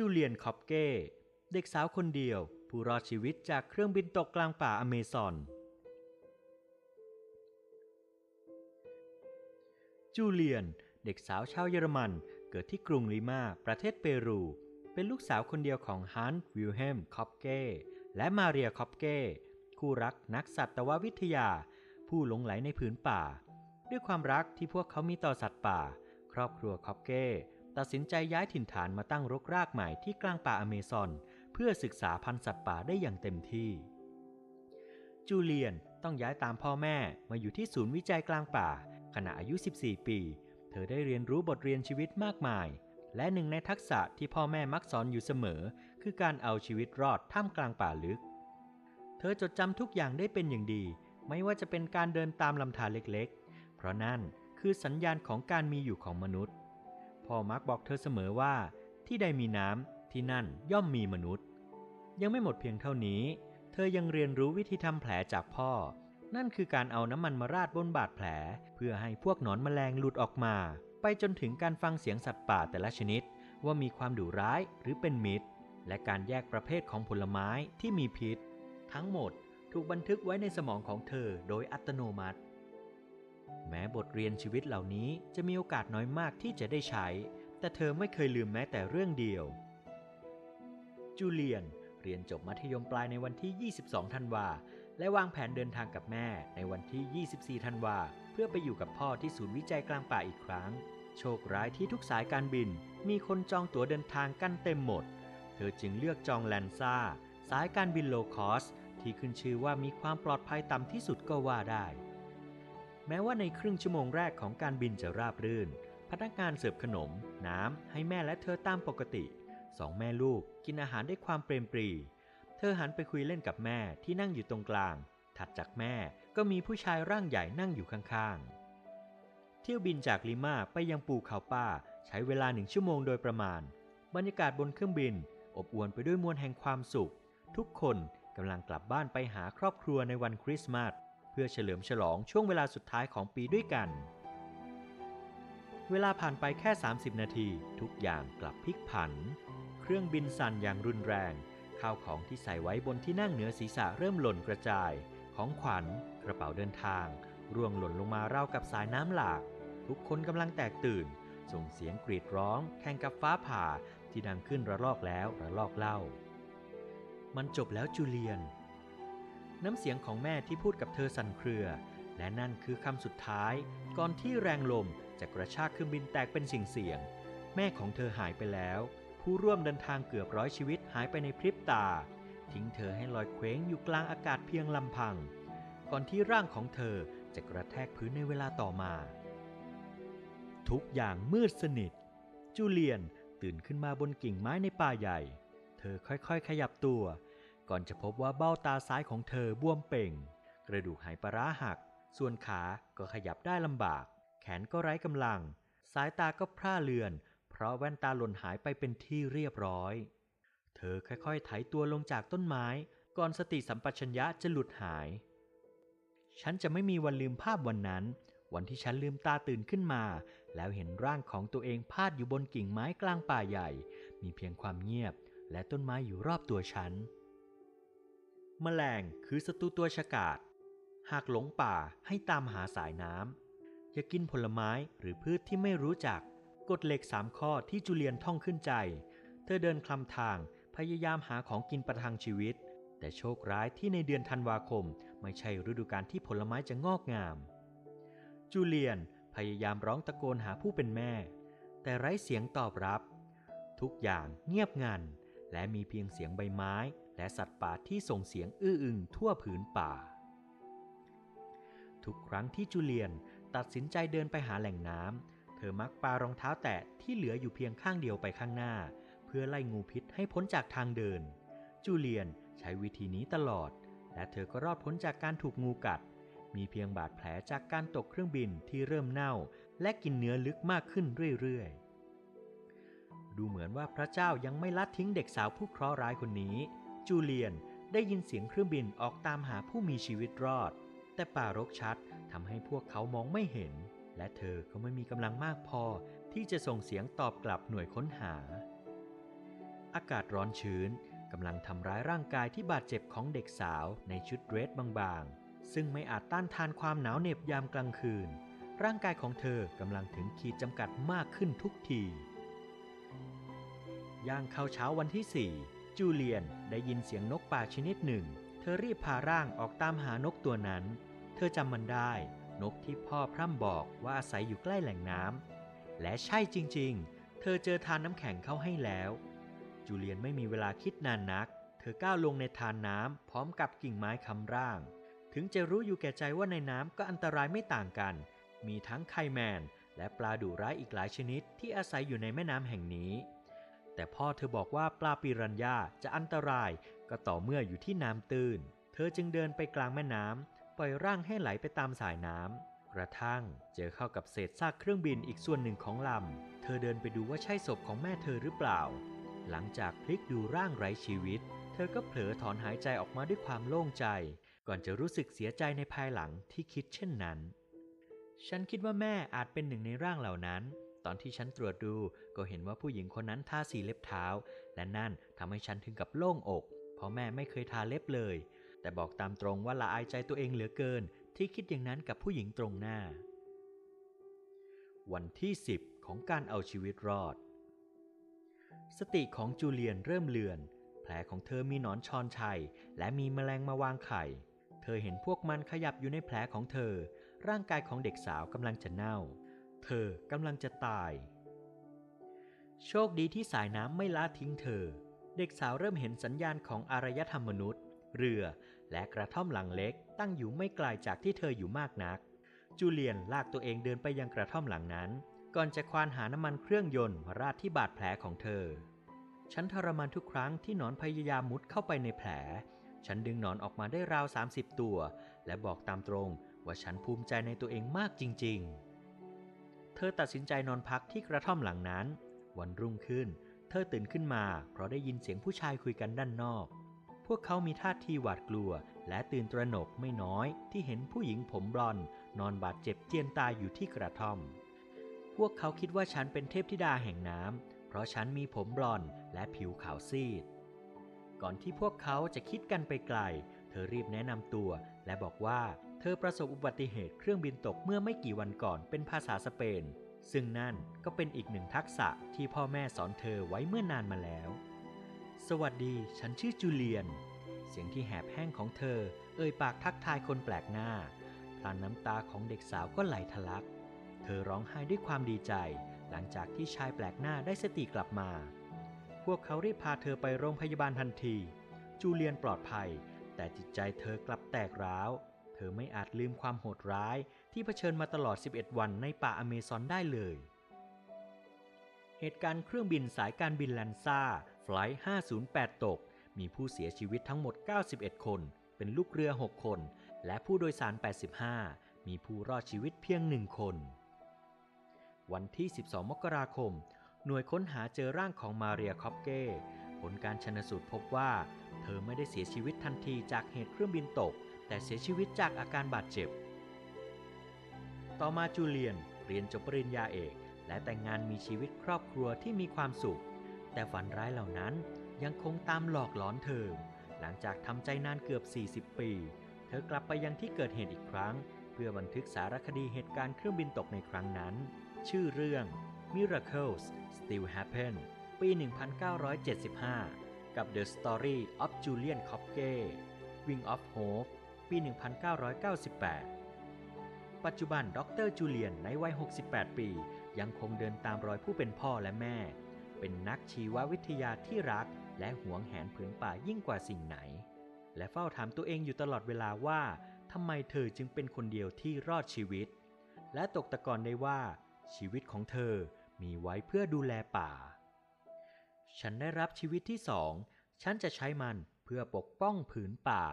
จูเลียนคอปเก้ เด็กสาวคนเดียว ผู้รอดชีวิตจากเครื่องบินตกกลางป่าอเมซอน จูเลียน เด็กสาวชาวเยอรมัน เกิดที่กรุงลิมา ประเทศเปรู เป็นลูกสาวคนเดียวของฮันส์วิลเฮมคอปเก้ และมาเรียคอปเก้ คู่รักนักสัตววิทยา ผู้หลงไหลในผืนป่า ด้วยความรักที่พวกเขามีต่อสัตว์ป่า ครอบครัวคอปเก้ ตัดสินใจย้ายถิ่นฐานมาตั้งรกรากใหม่ที่กลางป่าอเมซอน เพื่อศึกษาพันธุ์สัตว์ป่าได้อย่างเต็มที่ จูเลียนต้องย้ายตามพ่อแม่มาอยู่ที่ศูนย์วิจัยกลางป่า ขณะอายุ 14 ปี เธอได้เรียนรู้บทเรียนชีวิตมากมาย และหนึ่งในทักษะที่พ่อแม่มักสอนอยู่เสมอ คือการเอาชีวิตรอดท่ามกลางป่าลึก เธอจดจำทุกอย่างได้เป็นอย่างดี ไม่ว่าจะเป็นการเดินตามลำธารเล็กๆ เพราะนั่นคือสัญญาณของการมีอยู่ของมนุษย์ พ่อมักบอกเธอเสมอว่า ที่ใดมีน้ำที่นั่นย่อมมีมนุษย์ ยังไม่หมดเพียงเท่านี้ เธอยังเรียนรู้วิธีทำแผลจากพ่อ นั่นคือการเอาน้ำมันมาราดบนบาดแผล เพื่อให้พวกหนอนแมลงหลุดออกมา ไปจนถึงการฟังเสียงสัตว์ป่าแต่ละชนิด ว่ามีความดุร้ายหรือเป็นมิตร และการแยกประเภทของผลไม้ที่มีพิษ ทั้งหมดถูกบันทึกไว้ในสมองของเธอโดยอัตโนมัติ แม้บทเรียนชีวิตเหล่านี้จะมีโอกาสน้อยมากที่จะได้ใช้ แต่เธอไม่เคยลืมแม้แต่เรื่องเดียว จูเลียนเรียนจบมัธยมปลายในวันที่ 22 ธันวา และวางแผนเดินทางกับแม่ในวันที่ 24 ธันวา เพื่อไปอยู่กับพ่อที่ศูนย์วิจัยกลางป่าอีกครั้ง โชคร้ายที่ทุกสายการบิน มีคนจองตั๋วเดินทางกันเต็มหมด เธอจึงเลือกจองแลนซ่า สายการบินโลคอสที่ขึ้นชื่อว่ามีความปลอดภัยต่ำที่สุดก็ว่าได้ แม้ว่าในครึ่งชั่วโมงแรกของการบินจะราบรื่น พนักงานเสิร์ฟขนม น้ำ ให้แม่และเธอตามปกติสองแม่ลูกกินอาหารด้วยความเปรมปรี เธอหันไปคุยเล่นกับแม่ที่นั่งอยู่ตรงกลาง ถัดจากแม่ก็มีผู้ชายร่างใหญ่นั่งอยู่ข้างๆ เที่ยวบินจากลิมาไปยังปูเขาป้าใช้เวลาหนึ่งชั่วโมงโดยประมาณ บรรยากาศบนเครื่องบิน อบอวลไปด้วยมวลแห่งความสุข ทุกคนกำลังกลับบ้านไปหาครอบครัวในวันคริสต์มาส พื่อเฉลิมฉลองช่วงเวลาสุดท้ายของปีด้วยกัน เวลาผ่านไปแค่ 30 นาที ทุกอย่างกลับพลิกผัน เครื่องบินสั่นอย่างรุนแรง ข้าวของที่ใส่ไว้บนที่นั่งเหนือศีรษะเริ่มหล่นกระจาย ของขวัญ กระเป๋าเดินทาง ร่วงหล่นลงมาราวกับสายน้ำหลาก ทุกคนกำลังแตกตื่น ส่งเสียงกรีดร้อง แข่งกับฟ้าผ่าที่ดังขึ้นระลอกแล้วระลอกเล่า มันจบแล้วจูเลียน น้ำเสียงของแม่ที่พูดกับเธอสั่นเครือ และนั่นคือคำสุดท้าย ก่อนที่แรงลมจะกระชากเครื่องบินแตกเป็นสิ่งเสียง แม่ของเธอหายไปแล้ว ผู้ร่วมเดินทางเกือบร้อยชีวิตหายไปในพริบตา ทิ้งเธอให้ลอยเคว้งอยู่กลางอากาศเพียงลำพัง ก่อนที่ร่างของเธอจะกระแทกพื้นในเวลาต่อมา ทุกอย่างมืดสนิท จูเลียนตื่นขึ้นมาบนกิ่งไม้ในป่าใหญ่ เธอค่อยๆ ขยับตัว ก่อนจะพบว่าเบ้าตาซ้ายของเธอบวมเป่ง กระดูกหายปลาร้าหัก ส่วนขาก็ขยับได้ลำบาก แขนก็ไร้กำลัง สายตาก็พร่าเลือน เพราะแว่นตาหล่นหายไปเป็นที่เรียบร้อย เธอค่อยๆไถตัวลงจากต้นไม้ ก่อนสติสัมปชัญญะจะหลุดหาย ฉันจะไม่มีวันลืมภาพวันนั้น วันที่ฉันลืมตาตื่นขึ้นมา แล้วเห็นร่างของตัวเองพาดอยู่บนกิ่งไม้กลางป่าใหญ่ มีเพียงความเงียบและต้นไม้อยู่รอบตัวฉัน แมลงคือศัตรูตัวฉกาจหากหลงป่าให้ตามหาสายน้ำอย่ากินผลไม้หรือพืชที่ไม่รู้จัก กฎเหล็กสามข้อที่จูเลียนท่องขึ้นใจ เธอเดินคลำทางพยายามหาของกินประทังชีวิต แต่โชคร้ายที่ในเดือนธันวาคม ไม่ใช่ฤดูกาลที่ผลไม้จะงอกงาม จูเลียนพยายามร้องตะโกนหาผู้เป็นแม่ แต่ไร้เสียงตอบรับ ทุกอย่างเงียบงัน และมีเพียงเสียงใบไม้ และสัตว์ป่าที่ส่งเสียงอื้ออึงทั่วผืนป่า ทุกครั้งที่จูเลียนตัดสินใจเดินไปหาแหล่งน้ำเธอมักปารองเท้าแตะที่เหลืออยู่เพียงข้างเดียวไปข้างหน้า เพื่อไล่งูพิษให้พ้นจากทางเดิน จูเลียนใช้วิธีนี้ตลอด และเธอก็รอดพ้นจากการถูกงูกัด มีเพียงบาดแผลจากการตกเครื่องบินที่เริ่มเน่า และกินเนื้อลึกมากขึ้นเรื่อยๆดูเหมือนว่าพระเจ้ายังไม่ละทิ้งเด็กสาวผู้เคราะห์ร้ายคนนี้ จูเลียนได้ยินเสียงเครื่องบินออกตามหาผู้มีชีวิตรอด แต่ป่ารกชัดทำให้พวกเขามองไม่เห็น และเธอก็ไม่มีกำลังมากพอที่จะส่งเสียงตอบกลับหน่วยค้นหา อากาศร้อนชื้นกำลังทำร้ายร่างกายที่บาดเจ็บของเด็กสาวในชุดเดรสบางๆ ซึ่งไม่อาจต้านทานความหนาวเหน็บยามกลางคืน ร่างกายของเธอกำลังถึงขีดจำกัดมากขึ้นทุกที ย่างเข้าเช้าวันที่4 จูเลียนได้ยินเสียงนกป่าชนิดหนึ่ง เธอรีบพาร่างออกตามหานกตัวนั้น เธอจำมันได้ นกที่พ่อพร่ำบอกว่าอาศัยอยู่ใกล้แหล่งน้ำ และใช่จริงๆ เธอเจอทานน้ำแข็งเข้าให้แล้ว จูเลียนไม่มีเวลาคิดนานนัก เธอก้าวลงในทานน้ำพร้อมกับกิ่งไม้คำร่าง ถึงจะรู้อยู่แก่ใจว่าในน้ำก็อันตรายไม่ต่างกัน มีทั้งไคแมนและปลาดุร้ายอีกหลายชนิดที่อาศัยอยู่ในแม่น้ำแห่งนี้ แต่พ่อเธอบอกว่าปลาปิรันย่าจะอันตราย ก็ต่อเมื่ออยู่ที่น้ำตื้น เธอจึงเดินไปกลางแม่น้ำปล่อยร่างให้ไหลไปตามสายน้ำกระทั่งเจอเข้ากับเศษซากเครื่องบินอีกส่วนหนึ่งของลำ เธอเดินไปดูว่าใช่ศพของแม่เธอหรือเปล่า หลังจากพลิกดูร่างไร้ชีวิต เธอก็เผลอถอนหายใจออกมาด้วยความโล่งใจ ก่อนจะรู้สึกเสียใจในภายหลังที่คิดเช่นนั้น ฉันคิดว่าแม่อาจเป็นหนึ่งในร่างเหล่านั้น อนที่ฉันตรวจดูก็เห็นว่าผู้หญิงคนนั้นทาสีเล็บเท้า และนั่นทำให้ฉันถึงกับโล่งอก เพราะแม่ไม่เคยทาเล็บเลย แต่บอกตามตรงว่าละอายใจตัวเองเหลือเกิน ที่คิดอย่างนั้นกับผู้หญิงตรงหน้า วันที่ 10 ของการเอาชีวิตรอด สติของจูเลียนเริ่มเลือน แผลของเธอมีหนอนชอนชัย และมีแมลงมาวางไข่เธอเห็นพวกมันขยับอยู่ในแผลของเธอ ร่างกายของเด็กสาวกำลังจะเน่า เธอกำลังจะตาย โชคดีที่สายน้ำไม่ละทิ้งเธอ เด็กสาวเริ่มเห็นสัญญาณของอารยธรรมมนุษย์ เรือและกระท่อมหลังเล็กตั้งอยู่ไม่ไกลจากที่เธออยู่มากนัก จูเลียนลากตัวเองเดินไปยังกระท่อมหลังนั้น ก่อนจะควานหาน้ำมันเครื่องยนต์มาราดที่บาดแผลของเธอ ฉันทรมานทุกครั้งที่หนอนพยายามมุดเข้าไปในแผล ฉันดึงหนอนออกมาได้ราว 30 ตัว และบอกตามตรงว่าฉันภูมิใจในตัวเองมากจริง ๆ เธอตัดสินใจนอนพักที่กระท่อมหลังนั้น วันรุ่งขึ้น เธอตื่นขึ้นมาเพราะได้ยินเสียงผู้ชายคุยกันด้านนอก พวกเขามีท่าทีหวาดกลัว และตื่นตระหนกไม่น้อย ที่เห็นผู้หญิงผมบลอนด์นอนบาดเจ็บเจียนตายอยู่ที่กระท่อม พวกเขาคิดว่าฉันเป็นเทพธิดาแห่งน้ำเพราะฉันมีผมบลอนด์และผิวขาวซีด ก่อนที่พวกเขาจะคิดกันไปไกล เธอรีบแนะนำตัวและบอกว่า เธอประสบอุบัติเหตุเครื่องบินตกเมื่อไม่กี่วันก่อนเป็นภาษาสเปน ซึ่งนั่นก็เป็นอีกหนึ่งทักษะที่พ่อแม่สอนเธอไว้เมื่อนานมาแล้ว สวัสดี ฉันชื่อจูเลียน เสียงที่แหบแห้งของเธอ เอ่ยปากทักทายคนแปลกหน้าพลันน้ำตาของเด็กสาวก็ไหลทะลัก เธอร้องไห้ด้วยความดีใจ หลังจากที่ชายแปลกหน้าได้สติกลับมา พวกเขารีบพาเธอไปโรงพยาบาลทันที จูเลียนปลอดภัย แต่จิตใจเธอกลับแตกร้าว เธอไม่อาจลืมความโหดร้ายที่เผชิญมาตลอด 11 วันในป่าอเมซอนได้เลย เหตุการณ์เครื่องบินสายการบินแลนซ่าไฟล์508 ตก มีผู้เสียชีวิตทั้งหมด 91 คน เป็นลูกเรือ 6 คน และผู้โดยสาร 85 มีผู้รอดชีวิตเพียงหนึ่งคน วันที่ 12 มกราคม หน่วยค้นหาเจอร่างของมาเรียคอปเก้ผลการชนสูตรพบว่า เธอไม่ได้เสียชีวิตทันทีจากเหตุเครื่องบินตก แต่เสียชีวิตจากอาการบาดเจ็บ ต่อมาจูเลียนเรียนจบปริญญาเอก และแต่งงานมีชีวิตครอบครัวที่มีความสุข แต่ฝันร้ายเหล่านั้นยังคงตามหลอกหลอนเธอ หลังจากทำใจนานเกือบ 40 ปี เธอกลับไปยังที่เกิดเหตุอีกครั้ง เพื่อบันทึกสารคดีเหตุการณ์เครื่องบินตกในครั้งนั้น ชื่อเรื่อง Miracles Still Happen ปี 1975 กับ The Story of Julian Kopke Wing of Hope ปี 1998 ปัจจุบันดรจูเลียนในวัย 68 ปี ยังคงเดินตามรอยผู้เป็นพ่อและแม่ เป็นนักชีววิทยาที่รัก และหวงแหนผืนป่ายิ่งกว่าสิ่งไหน และเฝ้าถามตัวเองอยู่ตลอดเวลาว่าทำไมเธอจึงเป็นคนเดียวที่รอดชีวิต และตกตะกอนได้ว่า ชีวิตของเธอมีไว้เพื่อดูแลป่า ฉันได้รับชีวิตที่สอง ฉันจะใช้มันเพื่อปกป้องผืนป่า